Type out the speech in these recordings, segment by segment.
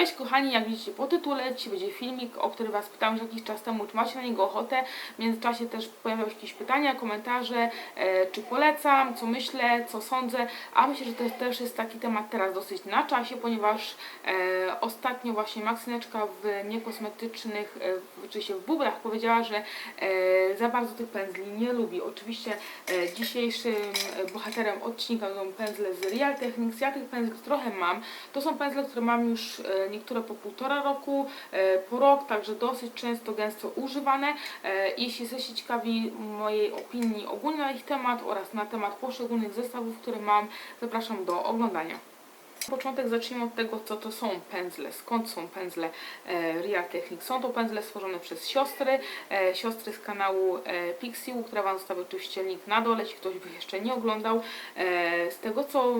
Cześć kochani, jak widzicie po tytule, dzisiaj będzie filmik, o który Was pytałam już jakiś czas temu, czy macie na niego ochotę. W międzyczasie też pojawiały się jakieś pytania, komentarze, e, czy polecam, co myślę, co sądzę, a myślę, że to też jest taki temat teraz dosyć na czasie, ponieważ e, ostatnio właśnie Maksyneczka w niekosmetycznych, e, czy się w bubrach powiedziała, że e, za bardzo tych pędzli nie lubi. Oczywiście e, dzisiejszym e, bohaterem odcinka będą pędzle z Real Techniques. Ja tych pędzli trochę mam. To są pędzle, które mam już e, niektóre po półtora roku, e, po rok, także dosyć często, gęsto używane. E, Jeśli jesteście ciekawi mojej opinii ogólnie na ich temat oraz na temat poszczególnych zestawów, które mam, zapraszam do oglądania. Na początek zacznijmy od tego, co to są pędzle, skąd są pędzle e, Real Techniques. Są to pędzle stworzone przez siostry, siostry z kanału e, Pixiu, która Wam zostawię oczywiście link na dole, jeśli ktoś by jeszcze nie oglądał. Z tego, co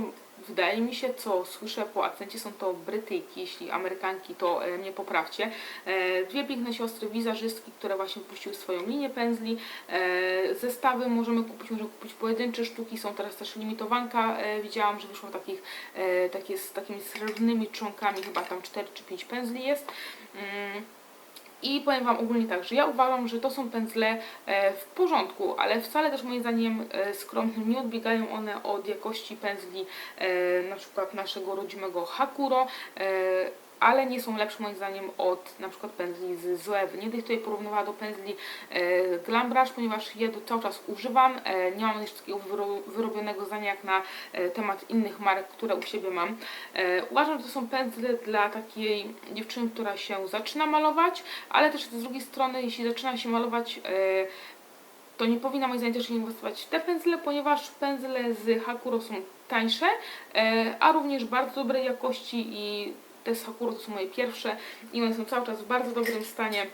wydaje mi się, co słyszę po akcencie, są to Brytyjki, jeśli Amerykanki, to e, mnie poprawcie. E, dwie piękne siostry wizażystki, które właśnie wypuściły swoją linię pędzli. E, zestawy możemy kupić, możemy kupić pojedyncze sztuki, są teraz też limitowanka, widziałam, że wyszło takich, takie z takimi srebrnymi członkami, chyba tam 4 czy 5 pędzli jest. I powiem Wam ogólnie tak, że ja uważam, że to są pędzle e, w porządku, ale wcale też moim zdaniem e, skromnie nie odbiegają one od jakości pędzli e, na przykład naszego rodzimego Hakuro, ale nie są lepsze moim zdaniem od na przykład pędzli z Zoewy. Nie będę tutaj porównywała do pędzli e, ponieważ je do, cały czas używam. E, nie mam jeszcze takiego wyro, wyrobionego zdania jak na e, temat innych marek, które u siebie mam. E, uważam, że to są pędzle dla takiej dziewczyny, która się zaczyna malować, ale też z drugiej strony, jeśli zaczyna się malować, e, to nie powinna moim zdaniem też inwestować w te pędzle, ponieważ pędzle z Hakuro są tańsze, e, a również bardzo dobrej jakości i te z to są moje pierwsze i one są cały czas w bardzo dobrym stanie.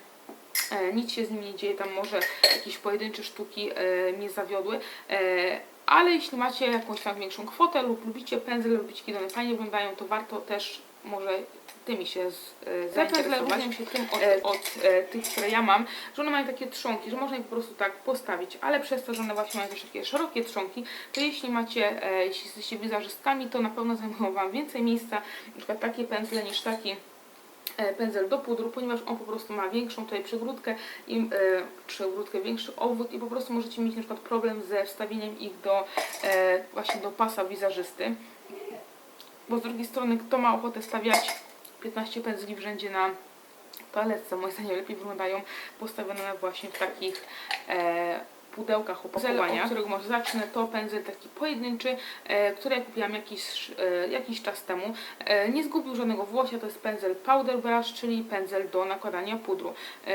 E, nic się z nimi nie dzieje, tam może jakieś pojedyncze sztuki e, mnie zawiodły. E, ale jeśli macie jakąś tam większą kwotę lub lubicie pędzle, lubicie kiedy one fajnie wyglądają, to warto też może tymi się z, e, zainteresować. się tym od, od e, tych, które ja mam, że one mają takie trzonki, że można je po prostu tak postawić, ale przez to, że one właśnie mają też takie szerokie trzonki, to jeśli macie, e, jeśli jesteście wizażystkami, to na pewno zajmują Wam więcej miejsca, na przykład takie pędzle niż taki e, pędzel do pudru, ponieważ on po prostu ma większą tutaj przegródkę i e, przegródkę, większy obwód i po prostu możecie mieć na przykład problem ze wstawieniem ich do e, właśnie do pasa wizażysty. Bo z drugiej strony, kto ma ochotę stawiać 15 pędzli w rzędzie na paletce, moim zdaniem lepiej wyglądają postawione właśnie w takich e, pudełkach opakowania. Od którego może zacznę, to pędzel taki pojedynczy, e, który ja kupiłam jakiś, e, jakiś czas temu. E, nie zgubił żadnego włosia, to jest pędzel powder brush, czyli pędzel do nakładania pudru. E,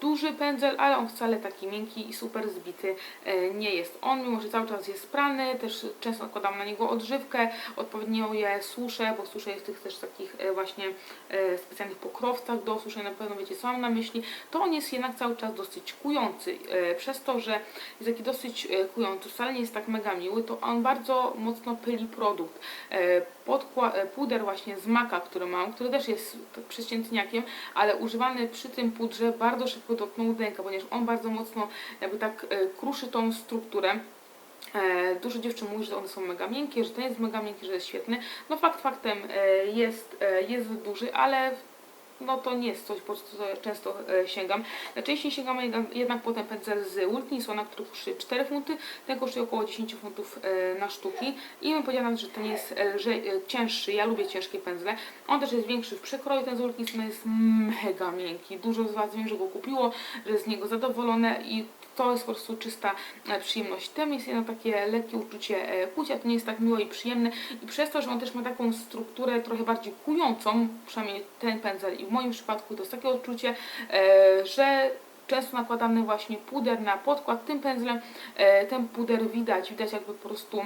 duży pędzel, ale on wcale taki miękki i super zbity e, nie jest. On, mimo że cały czas jest prany, też często nakładam na niego odżywkę, odpowiednio je suszę, bo suszę jest w tych też takich e, właśnie e, specjalnych pokrowcach do suszenia, na pewno wiecie co mam na myśli, to on jest jednak cały czas dosyć kujący. E, Przez to, że jest taki dosyć e, kujący, wcale nie jest tak mega miły, to on bardzo mocno pyli produkt. E, e, puder właśnie z maka, który mam, który też jest tak przeciętniakiem, ale używany przy tym pudrze bardzo szybko dotknął rękę, ponieważ on bardzo mocno jakby tak kruszy tą strukturę. Dużo dziewczyn mówi, że one są mega miękkie, że ten jest mega miękki, że jest świetny. No fakt faktem jest, jest duży, ale no to nie jest coś, po co często e, sięgam. Najczęściej sięgam jednak, po ten pędzel z Wilkinsona, który kosztuje 4 funty, ten kosztuje około 10 funtów e, na sztuki i bym powiedziała, że ten jest lżej, e, cięższy, ja lubię ciężkie pędzle. On też jest większy w przekroju, ten z Wilkinsona jest mega miękki. Dużo z Was wiem, że go kupiło, że jest z niego zadowolone i to jest po prostu czysta e, przyjemność. Ten jest jedno takie lekkie uczucie e, kucia, to nie jest tak miło i przyjemne i przez to, że on też ma taką strukturę trochę bardziej kującą, przynajmniej ten pędzel i w moim przypadku to jest takie odczucie, e, że często nakładany właśnie puder na podkład tym pędzlem, e, ten puder widać, widać jakby po prostu e,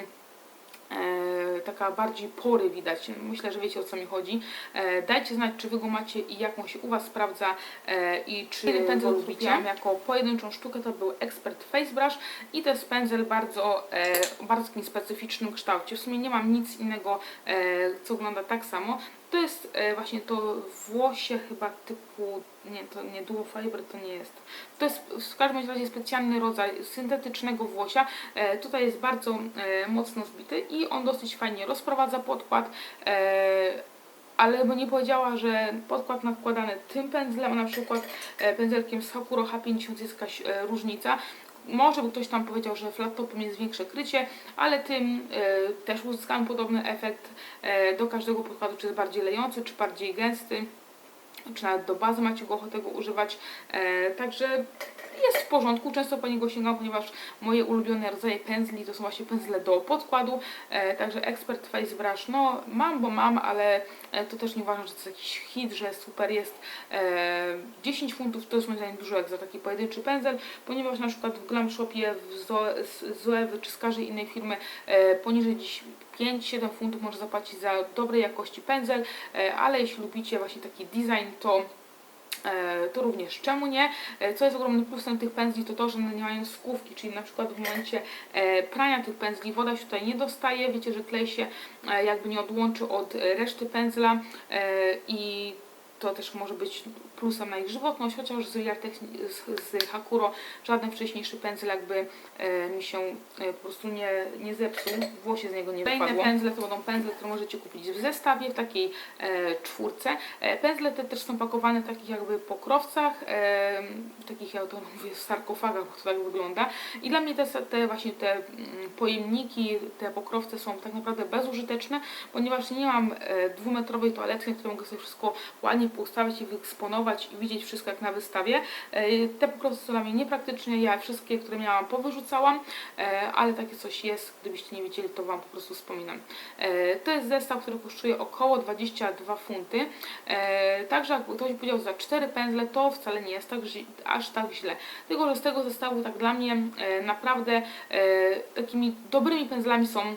taka bardziej pory widać. Myślę, że wiecie o co mi chodzi. E, dajcie znać, czy wy go macie i jak on się u Was sprawdza e, i czy jeden pędzel lubicie. Jako pojedynczą sztukę to był Expert Face Brush i to jest pędzel bardzo, e, bardzo takim specyficznym kształcie. W sumie nie mam nic innego, e, co wygląda tak samo. To jest e, właśnie to włosie chyba typu, nie, to nie dual fiber, to nie jest. To jest w każdym razie specjalny rodzaj syntetycznego włosia. E, tutaj jest bardzo e, mocno zbity i on dosyć fajnie rozprowadza podkład. Ale bo nie powiedziała, że podkład nakładany tym pędzlem, a na przykład pędzelkiem z Hakuro H50 jest jakaś różnica. Może by ktoś tam powiedział, że flattopem jest większe krycie, ale tym e, też uzyskałem podobny efekt e, do każdego podkładu, czy jest bardziej lejący, czy bardziej gęsty, czy nawet do bazy macie go ochotę go używać. E, także jest w porządku, często po niego sięgam, ponieważ moje ulubione rodzaje pędzli to są właśnie pędzle do podkładu, e, także Expert Face Brush, no mam, bo mam, ale e, to też nie uważam, że to jest jakiś hit, że super jest. E, 10 funtów to jest moim zdaniem dużo jak za taki pojedynczy pędzel, ponieważ na przykład w Glam Shopie, w Zoewy czy z każdej innej firmy e, poniżej dziś 5-7 funtów można zapłacić za dobrej jakości pędzel, e, ale jeśli lubicie właśnie taki design, to to również czemu nie. E, Co jest ogromnym plusem tych pędzli, to to, że one nie mają skówki, czyli na przykład w momencie e, prania tych pędzli woda się tutaj nie dostaje, wiecie, że klej się e, jakby nie odłączy od e, reszty pędzla e, i to też może być plusem na ich żywotność, chociaż z z, z Hakuro żaden wcześniejszy pędzel jakby e, mi się e, po prostu nie, nie zepsuł, włosie z niego nie Kolejne wypadło. pędzle to będą pędzle, które możecie kupić w zestawie, w takiej e, czwórce. E, pędzle te też są pakowane w takich jakby pokrowcach, e, takich ja to mówię sarkofagach, bo to tak wygląda. I dla mnie te, te właśnie te mm, pojemniki, te pokrowce są tak naprawdę bezużyteczne, ponieważ nie mam e, dwumetrowej toalety, na której mogę sobie wszystko ładnie poustawiać i wyeksponować i widzieć wszystko jak na wystawie. E, te pokrowce są dla mnie niepraktyczne, ja wszystkie, które miałam powyrzucałam, e, ale takie coś jest, gdybyście nie wiedzieli, to Wam po prostu wspominam. E, to jest zestaw, który kosztuje około 22 funty. Także jak ktoś powiedział za 4 pędzle, to wcale nie jest tak, aż tak źle. Tylko, że z tego zestawu tak dla mnie naprawdę takimi dobrymi pędzlami są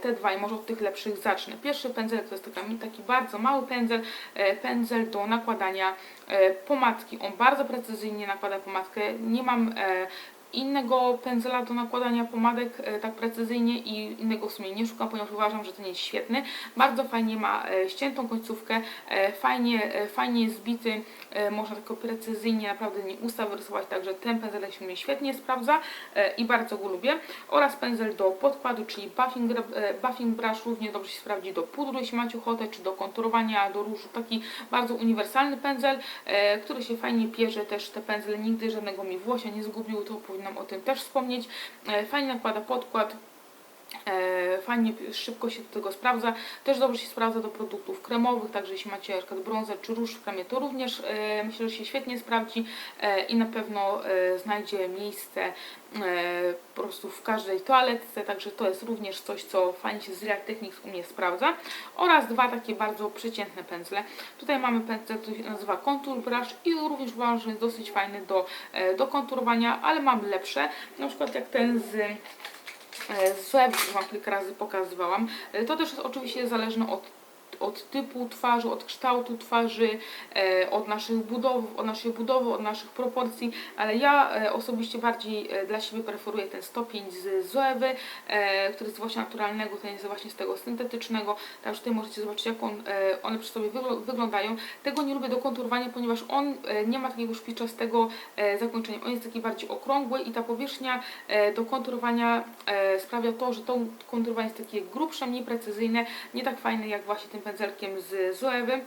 te dwa i może od tych lepszych zacznę. Pierwszy pędzel to jest taka, taki bardzo mały pędzel, e, pędzel do nakładania e, pomadki. On bardzo precyzyjnie nakłada pomadkę. Nie mam e, innego pędzela do nakładania pomadek e, tak precyzyjnie i innego w sumie nie szukam, ponieważ uważam, że ten jest świetny. Bardzo fajnie ma e, ściętą końcówkę, e, fajnie, fajnie jest zbity, można tylko precyzyjnie naprawdę nie usta wyrysować, także ten pędzelek się mnie świetnie sprawdza i bardzo go lubię. Oraz pędzel do podkładu, czyli buffing, buffing brush równie dobrze się sprawdzi do pudru, jeśli macie ochotę, czy do konturowania, do różu. Taki bardzo uniwersalny pędzel, który się fajnie pierze, też te pędzle nigdy żadnego mi włosia nie zgubił, to powinnam o tym też wspomnieć. E, fajnie nakłada podkład, fajnie, szybko się do tego sprawdza. Też dobrze się sprawdza do produktów kremowych, także jeśli macie na przykład bronzer czy róż w kremie, to również e, myślę, że się świetnie sprawdzi e, i na pewno e, znajdzie miejsce e, po prostu w każdej toaletce, także to jest również coś, co fajnie się z Real Techniques u mnie sprawdza. Oraz dwa takie bardzo przeciętne pędzle. Tutaj mamy pędzel, który się nazywa Contour Brush i również uważam, że jest dosyć fajny do, e, do konturowania, ale mam lepsze, na przykład jak ten z e, z web, Wam kilka razy pokazywałam. E, To też jest oczywiście zależne od, od typu twarzy, od kształtu twarzy, e, od naszych budow, od naszej budowy, od naszych proporcji, ale ja e, osobiście bardziej e, dla siebie preferuję ten stopień z Zoewy, który jest właśnie naturalnego, ten jest właśnie z tego syntetycznego, także tutaj możecie zobaczyć jak on, one przy sobie wygl- wyglądają. Tego nie lubię do konturowania, ponieważ on nie ma takiego szpiczastego zakończenia, on jest taki bardziej okrągły i ta powierzchnia do konturowania sprawia to, że to konturowanie jest takie grubsze, mniej precyzyjne, nie tak fajne jak właśnie tym pędzelkiem z Zoewy. E,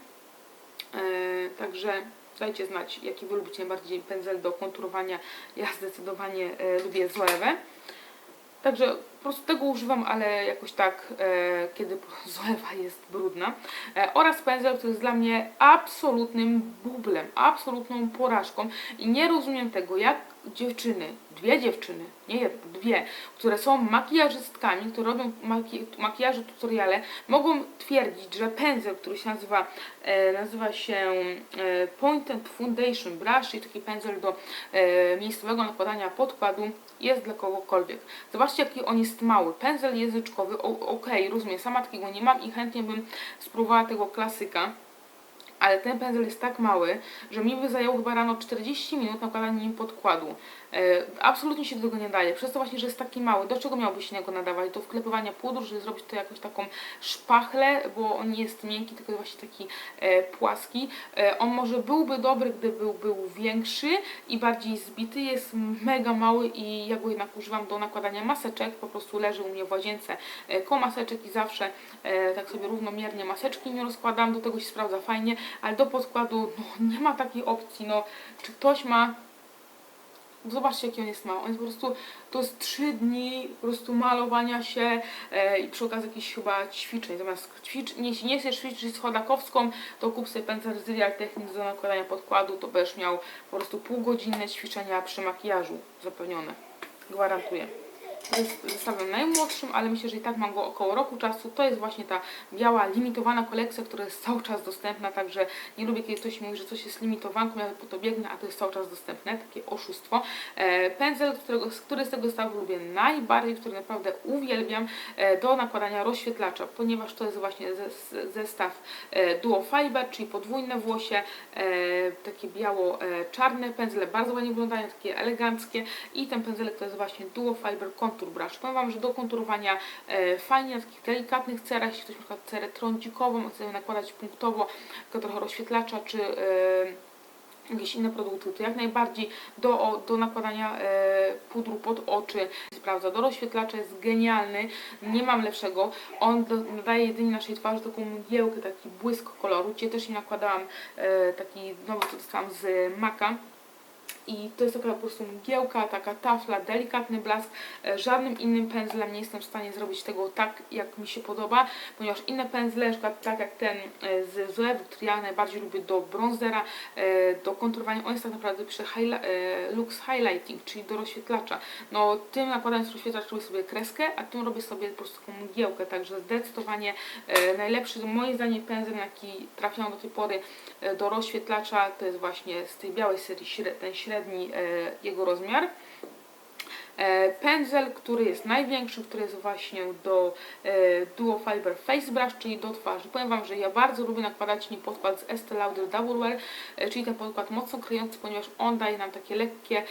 także dajcie znać, jaki Wy lubicie najbardziej pędzel do konturowania. Ja zdecydowanie e, lubię Zoewę. Także po prostu tego używam, ale jakoś tak, e, kiedy Zoewa jest brudna. E, oraz pędzel, który jest dla mnie absolutnym bublem, absolutną porażką. I nie rozumiem tego, jak dziewczyny, dwie dziewczyny, nie jedno, dwie, które są makijażystkami, które robią maki makijaże tutoriale, mogą twierdzić, że pędzel, który się nazywa, e, nazywa się e, Pointed Foundation Brush, czyli taki pędzel do e, miejscowego nakładania podkładu, jest dla kogokolwiek. Zobaczcie, jaki on jest mały. Pędzel języczkowy, okej, rozumiem, sama takiego nie mam i chętnie bym spróbowała tego klasyka ale ten pędzel jest tak mały, że mi by zajęło chyba rano 40 minut nakładanie nim podkładu. E, absolutnie się do tego nie daje. Przez to właśnie, że jest taki mały, do czego miałby się niego nadawać? Do wklepywania pudru, żeby zrobić to jakąś taką szpachlę, bo on nie jest miękki, tylko właśnie taki e, płaski. E, on może byłby dobry, gdyby był, większy i bardziej zbity. Jest mega mały i ja go jednak używam do nakładania maseczek. Po prostu leży u mnie w łazience koło maseczek i zawsze tak sobie równomiernie maseczki nie rozkładam. Do tego się sprawdza fajnie, ale do podkładu no, nie ma takiej opcji. No, czy ktoś ma Zobaczcie, jaki on jest mały. On jest po prostu, to jest 3 dni po prostu malowania się e, i przy okazji jakichś chyba ćwiczeń. Zamiast ćwicz, jeśli nie chcesz ćwiczyć z chodakowską, to kup sobie pędzel z Real do nakładania podkładu, to będziesz miał po prostu półgodzinne ćwiczenia przy makijażu zapewnione. Gwarantuję. Zestawem najmłodszym, ale myślę, że i tak mam go około roku czasu. To jest właśnie ta biała, limitowana kolekcja, która jest cały czas dostępna, także nie lubię, kiedy ktoś mówi, że coś jest limitowanką, ja po to biegnę, a to jest cały czas dostępne, takie oszustwo. E, pędzel, którego, który z tego zestawu lubię najbardziej, który naprawdę uwielbiam e, do nakładania rozświetlacza, ponieważ to jest właśnie zes- zestaw e, Duo Fiber, czyli podwójne włosie, e, takie biało-czarne pędzle, bardzo ładnie wyglądają, takie eleganckie i ten pędzelek to jest właśnie Duo Fiber Contour Brush. Powiem Wam, że do konturowania e, fajnie na takich delikatnych cerach, jeśli ktoś przykład cerę trądzikową chce nakładać punktowo, tylko trochę rozświetlacza, czy e, jakieś inne produkty, to jak najbardziej do, do nakładania e, pudru pod oczy sprawdza. Do rozświetlacza jest genialny, nie mam lepszego. On nadaje jedynie naszej twarzy taką mgiełkę, taki błysk koloru. Dzisiaj też im nakładałam e, taki nowy, co dostałam z Maka. I to jest taka po prostu mgiełka, taka tafla, delikatny blask. E, Żadnym innym pędzlem nie jestem w stanie zrobić tego tak, jak mi się podoba, ponieważ inne pędzle, na przykład tak jak ten e, z Zoewy, który ja najbardziej lubię do bronzera, e, do konturowania, on jest tak naprawdę przy highla- Lux Highlighting, czyli do rozświetlacza. No tym nakładając rozświetlacz robię sobie kreskę, a tym robię sobie po prostu taką mgiełkę, także zdecydowanie najlepszy, moim zdaniem pędzel, jaki trafiał do tej pory do rozświetlacza, to jest właśnie z tej białej serii ten średni e, jego rozmiar. E, Pędzel, który jest największy, który jest właśnie do e, Duo Fiber Face Brush, czyli do twarzy. Powiem Wam, że ja bardzo lubię nakładać nim podkład z Estee Lauder Double Wear, czyli ten podkład mocno kryjący, ponieważ on daje nam takie lekkie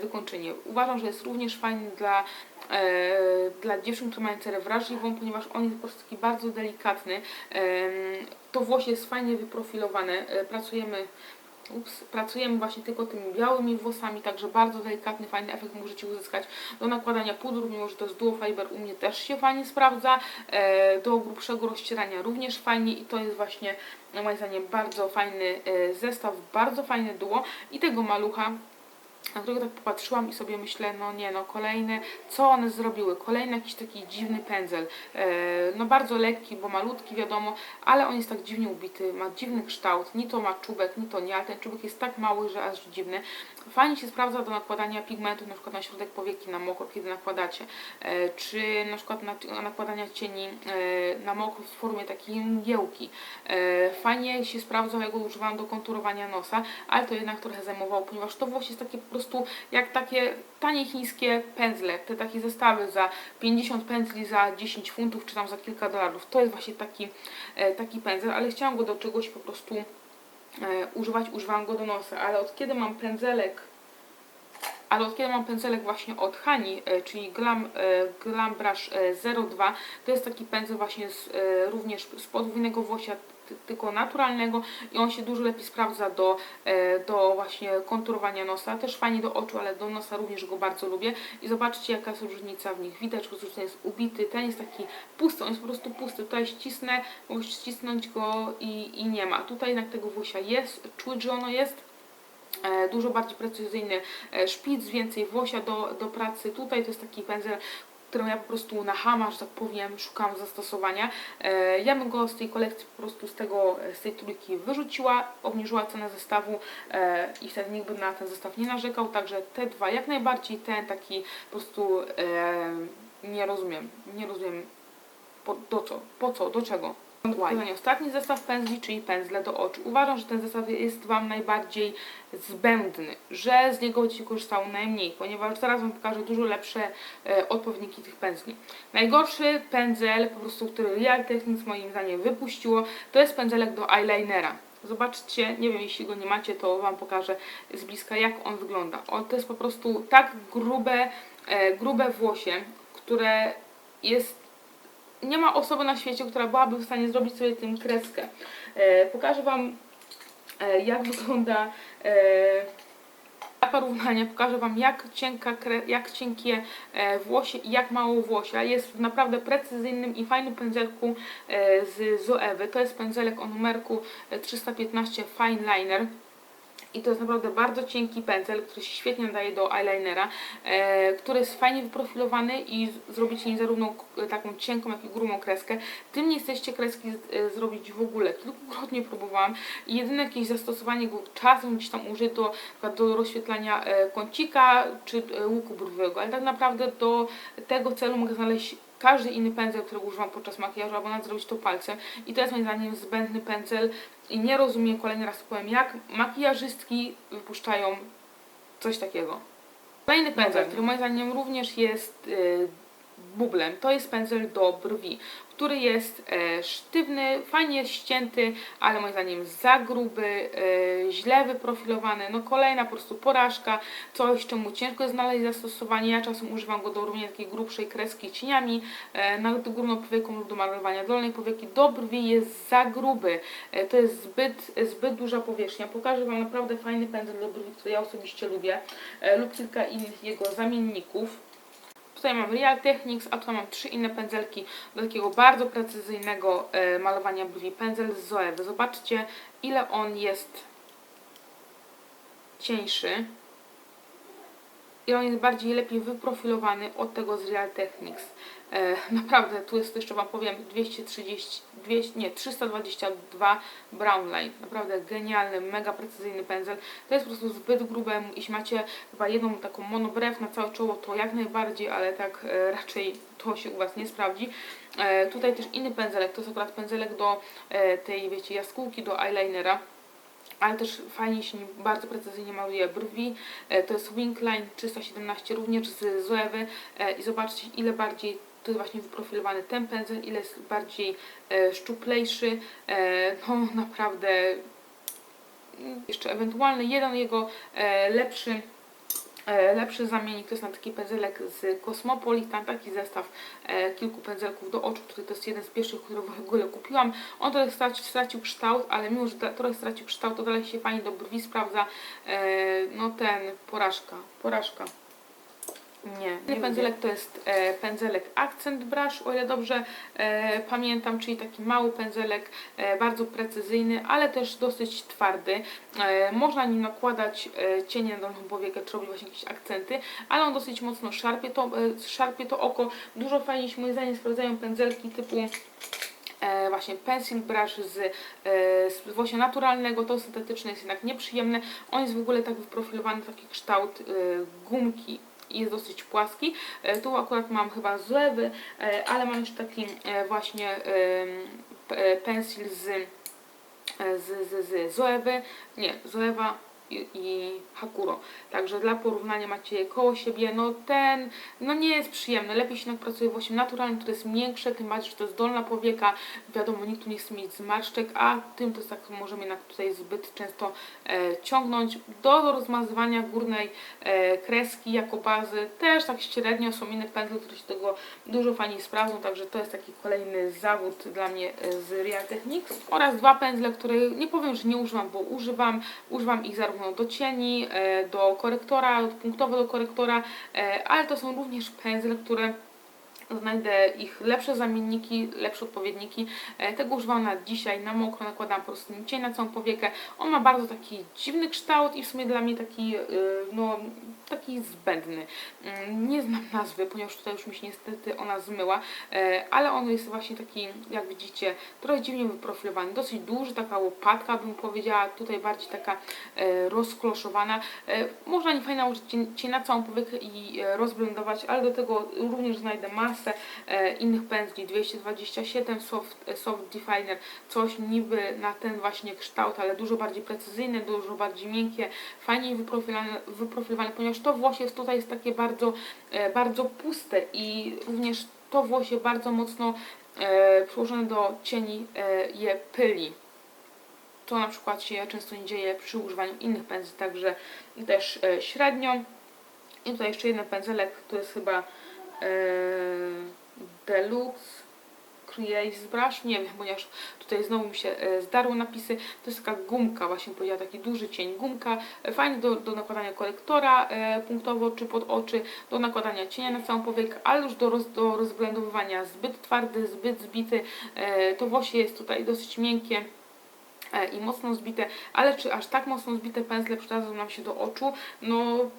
wykończenie. Uważam, że jest również fajny dla dla dziewczyn, które mają cerę wrażliwą, ponieważ on jest po prostu taki bardzo delikatny. To włosie jest fajnie wyprofilowane. Pracujemy Ups, pracujemy właśnie tylko tymi białymi włosami, także bardzo delikatny, fajny efekt możecie uzyskać do nakładania pudru, mimo że to jest duo fiber u mnie też się fajnie sprawdza, e, do grubszego rozcierania również fajnie i to jest właśnie moim zdaniem bardzo fajny e, zestaw, bardzo fajny duo. I tego malucha na którego tak popatrzyłam i sobie myślę, no nie, no kolejne, co one zrobiły? Kolejny jakiś taki dziwny pędzel. E, no bardzo lekki, bo malutki, wiadomo, ale on jest tak dziwnie ubity, ma dziwny kształt, ni to ma czubek, ni to nie, ale ten czubek jest tak mały, że aż dziwny. Fajnie się sprawdza do nakładania pigmentu, na przykład na środek powieki, na mokro, kiedy nakładacie, e, czy na przykład na, na nakładania cieni e, na mokro w formie takiej mgiełki. Fajnie się sprawdza, ja go używam do konturowania nosa, ale to jednak trochę zajmowało, ponieważ to włosie jest takie prostu jak takie tanie chińskie pędzle, te takie zestawy za 50 pędzli za 10 funtów, czy tam za kilka dolarów. To jest właśnie taki, e, taki pędzel, ale chciałam go do czegoś po prostu e, używać, używam go do nosa, ale od kiedy mam pędzelek ale od kiedy mam pędzelek właśnie od Hani, e, czyli Glam, Glam Brush e, 02, to jest taki pędzel właśnie z, e, również z podwójnego włosia, ty- tylko naturalnego i on się dużo lepiej sprawdza do, e, do właśnie konturowania nosa, też fajnie do oczu, ale do nosa również go bardzo lubię. I zobaczcie jaka jest różnica w nich, widać, że ten jest ubity, ten jest taki pusty, on jest po prostu pusty, tutaj ścisnę, mogę ścisnąć go i, i nie ma, tutaj jednak tego włosia jest, czuć, że ono jest, dużo bardziej precyzyjny e, szpic, więcej włosia do, do pracy. Tutaj to jest taki pędzel, którą ja po prostu na hama, że tak powiem, szukam zastosowania. E, ja bym go z tej kolekcji po prostu z, tego, z tej trójki wyrzuciła, obniżyła cenę zestawu e, i wtedy nikt by na ten zestaw nie narzekał, także te dwa jak najbardziej, ten taki po prostu e, nie rozumiem, nie rozumiem po, do co, po co, do czego. Why? Ostatni zestaw pędzli, czyli pędzle do oczu. Uważam, że ten zestaw jest Wam najbardziej zbędny, że z niego będziecie korzystało najmniej, ponieważ zaraz Wam pokażę dużo lepsze e, odpowiedniki tych pędzli. Najgorszy pędzel, po prostu, który Real Techniques moim zdaniem wypuściło, to jest pędzelek do eyelinera. Zobaczcie, nie wiem, jeśli go nie macie, to Wam pokażę z bliska, jak on wygląda. On to jest po prostu tak grube, e, grube włosie, które jest nie ma osoby na świecie, która byłaby w stanie zrobić sobie tym kreskę. E, pokażę Wam, e, jak wygląda e, dla porównania. Pokażę Wam, jak, cienka, jak cienkie e, włosie i jak mało włosia. Jest w naprawdę precyzyjnym i fajnym pędzelku e, z Zoewy. To jest pędzelek o numerku e, 315 Fine Liner. I to jest naprawdę bardzo cienki pędzel, który się świetnie nadaje do eyelinera, e, który jest fajnie wyprofilowany i zrobicie nim zarówno k- taką cienką, jak i grubą kreskę. Tym nie jesteście kreski e, zrobić w ogóle. Kilkukrotnie próbowałam i jedyne jakieś zastosowanie go czasem gdzieś tam użyję do, rozświetlania e, kącika czy e, łuku brwiowego, ale tak naprawdę do tego celu mogę znaleźć każdy inny pędzel, którego używam podczas makijażu, albo nawet zrobić to palcem. I to jest moim zdaniem zbędny pędzel i nie rozumiem, kolejny raz powiem, jak makijażystki wypuszczają coś takiego. Kolejny pędzel, który moim zdaniem również jest y, bublem, to jest pędzel do brwi, który jest e, sztywny, fajnie ścięty, ale moim zdaniem za gruby, e, źle wyprofilowany. No kolejna po prostu porażka, coś czemu ciężko jest znaleźć zastosowanie. Ja czasem używam go do robienia takiej grubszej kreski cieniami e, nad górną powieką lub do malowania dolnej powieki. Do brwi jest za gruby, to jest zbyt, zbyt duża powierzchnia. Pokażę Wam naprawdę fajny pędzel do brwi, który ja osobiście lubię lub kilka innych jego zamienników. Tutaj mam Real Techniques, a tutaj mam trzy inne pędzelki do takiego bardzo precyzyjnego e, malowania brwi. Pędzel z Zoewy. Zobaczcie, ile on jest cieńszy. I on jest bardziej lepiej wyprofilowany od tego z Real Techniques. E, naprawdę, tu jest jeszcze Wam powiem 230, 200, nie, 322 Brown Line. Naprawdę genialny, mega precyzyjny pędzel. To jest po prostu zbyt grube. Jeśli macie chyba jedną taką monobrew na całe czoło, to jak najbardziej, ale tak e, raczej to się u Was nie sprawdzi. E, tutaj też inny pędzelek, to jest akurat pędzelek do e, tej, wiecie, jaskółki, do eyelinera ale też fajnie się bardzo precyzyjnie maluje brwi. E, To jest Winkline 317 również z Zoewy E, i zobaczcie ile bardziej to jest właśnie wyprofilowany ten pędzel, ile jest bardziej e, szczuplejszy. No naprawdę mm, jeszcze ewentualny jeden jego lepszy lepszy zamiennik to jest na taki pędzelek z Cosmopolitan, taki zestaw e, kilku pędzelków do oczu, który to jest jeden z pierwszych, który w ogóle kupiłam. On trochę stracił, stracił kształt, ale mimo, że trochę stracił kształt, to dalej się fajnie do brwi sprawdza. E, no ten, porażka, porażka. Nie, nie pędzelek to jest e, pędzelek Accent Brush, o ile dobrze e, pamiętam, czyli taki mały pędzelek, e, bardzo precyzyjny, ale też dosyć twardy. E, można nim nakładać e, cienie na powiekę, czy robić właśnie jakieś akcenty, ale on dosyć mocno szarpie to, e, szarpie to oko. Dużo fajniej się moim zdaniem sprawdzają pędzelki typu e, właśnie pencil brush z, e, z włosia naturalnego, to syntetyczne jest jednak nieprzyjemne. On jest w ogóle tak wyprofilowany, taki kształt e, gumki jest dosyć płaski. E, tu akurat mam chyba zlewy, e, ale mam jeszcze taki e, właśnie p- pencil z, z, z, z Zoewy, nie, Zoewa i, Hakuro. Także dla porównania macie je koło siebie. No ten, no nie jest przyjemny. Lepiej się jednak pracuje włosiem naturalnym, które jest miększe, tym bardziej, że to jest dolna powieka. Wiadomo, nikt tu nie chce mieć zmarszczek, a tym to jest tak, możemy jednak tutaj zbyt często e, ciągnąć. Do rozmazywania górnej e, kreski jako bazy też tak średnio są inne pędzle, które się tego dużo fajniej sprawdzą, także to jest taki kolejny zawód dla mnie e, z Real Techniques. Oraz dwa pędzle, które nie powiem, że nie używam, bo używam. Używam ich zarówno do cieni, e, do korektora, punktowo do korektora, e, ale to są również pędzle, które znajdę ich lepsze zamienniki, lepsze odpowiedniki. E, Tego używam na dzisiaj, na mokro, nakładam po prostu cień na całą powiekę. On ma bardzo taki dziwny kształt i w sumie dla mnie taki, no, taki zbędny. Mm, Nie znam nazwy, ponieważ tutaj już mi się niestety ona zmyła, e, ale on jest właśnie taki, jak widzicie, trochę dziwnie wyprofilowany, dosyć duży, taka łopatka bym powiedziała, tutaj bardziej taka e, rozkloszowana. E, Można nim fajnie nałożyć cień- na całą powiekę i rozblendować, ale do tego również znajdę masę innych pędzli, 227 soft, soft definer, coś niby na ten właśnie kształt, ale dużo bardziej precyzyjne, dużo bardziej miękkie, fajniej wyprofilowane, wyprofilowane ponieważ to włosie jest tutaj jest takie bardzo, e, bardzo puste i również to włosie bardzo mocno e, przyłożone do cieni e, je pyli. co na przykład się często nie dzieje przy używaniu innych pędzli, także też średnio. I tutaj jeszcze jeden pędzelek, to jest chyba Deluxe Creates Brush, nie wiem, ponieważ tutaj znowu mi się e, zdarły napisy. To jest taka gumka, właśnie powiedziała, taki duży cień gumka, e, fajny do, do nakładania korektora e, punktowo czy pod oczy, do nakładania cienia na całą powiekę, ale już do, roz, do rozblendowywania zbyt twardy, zbyt zbity. To włosie jest tutaj dosyć miękkie i mocno zbite, ale czy aż tak mocno zbite pędzle przydadzą nam się do oczu? No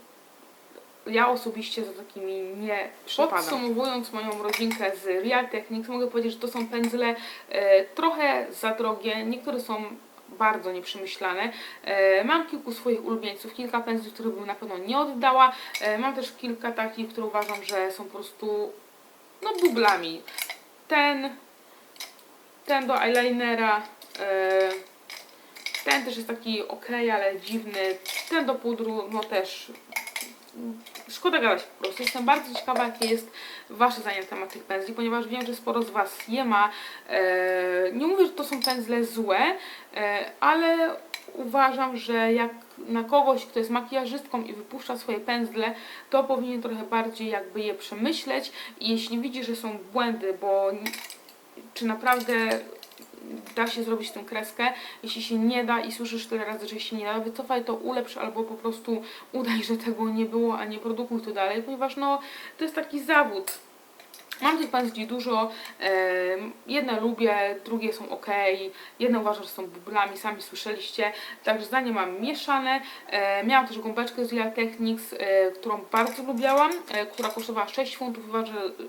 ja osobiście za takimi nie przepadam. Podsumowując moją rodzinkę z Real Techniques, mogę powiedzieć, że to są pędzle e, trochę za drogie, niektóre są bardzo nieprzemyślane. E, mam kilku swoich ulubieńców, kilka pędzli, których bym na pewno nie oddała. E, mam też kilka takich, które uważam, że są po prostu no bublami. Ten, ten do eyelinera, e, ten też jest taki ok, ale dziwny. Ten do pudru, no też szkoda gadać po prostu. Jestem bardzo ciekawa, jakie jest Wasze zdanie na temat tych pędzli, ponieważ wiem, że sporo z Was je ma. E, nie mówię, że to są pędzle złe, e, ale uważam, że jak na kogoś, kto jest makijażystką i wypuszcza swoje pędzle, to powinien trochę bardziej jakby je przemyśleć i jeśli widzi, że są błędy, bo czy naprawdę da się zrobić tę kreskę. Jeśli się nie da i słyszysz tyle razy, że się nie da, wycofaj to, ulepsz albo po prostu udaj, że tego nie było, a nie produkuj to dalej, ponieważ no to jest taki zawód. Mam tych pędzli dużo, jedne lubię, drugie są ok, jedne uważam, że są bublami, sami słyszeliście, także zdanie mam mieszane. E, miałam też gąbeczkę z Real Techniques, e, którą bardzo lubiałam, e, która kosztowała 6 funtów,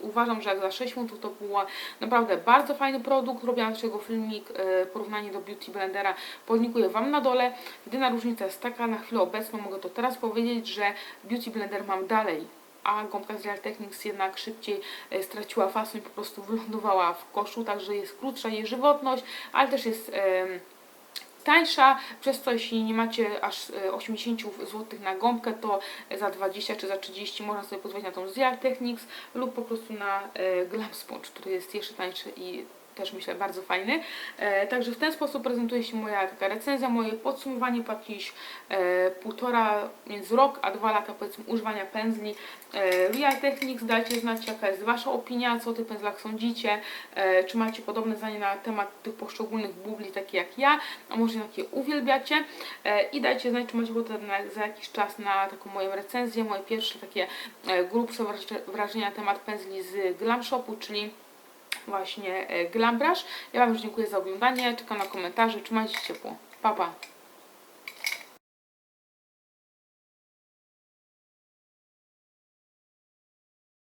uważam, że jak za 6 funtów to była naprawdę bardzo fajny produkt, robiłam z tego filmik, porównanie do Beauty Blendera, podlikuję Wam na dole. Jedyna różnica jest taka, na chwilę obecną mogę to teraz powiedzieć, że Beauty Blender mam dalej a gąbka z Real Techniques jednak szybciej e, straciła fason i po prostu wylądowała w koszu, także jest krótsza jej żywotność, ale też jest tańsza, przez co jeśli nie macie aż e, 80 zł na gąbkę, to za 20 czy za 30 można sobie pozwolić na tą z Real Techniques lub po prostu na e, Glam Sponge, który jest jeszcze tańszy i też myślę bardzo fajny. E, także w ten sposób prezentuje się moja taka recenzja, moje podsumowanie po jakieś e, półtora, między rok a dwa lata powiedzmy używania pędzli e, Real Techniques. Dajcie znać jaka jest Wasza opinia, co o tych pędzlach sądzicie, e, czy macie podobne zdanie na temat tych poszczególnych bubli, takie jak ja, a może jakie uwielbiacie e, i dajcie znać, czy macie ochotę na, za jakiś czas na taką moją recenzję, moje pierwsze takie e, grubsze wraż- wrażenia na temat pędzli z Glam Shopu, czyli właśnie e, Glam Brush. Ja Wam już dziękuję za oglądanie, czekam na komentarze, trzymajcie się ciepło. Pa, pa!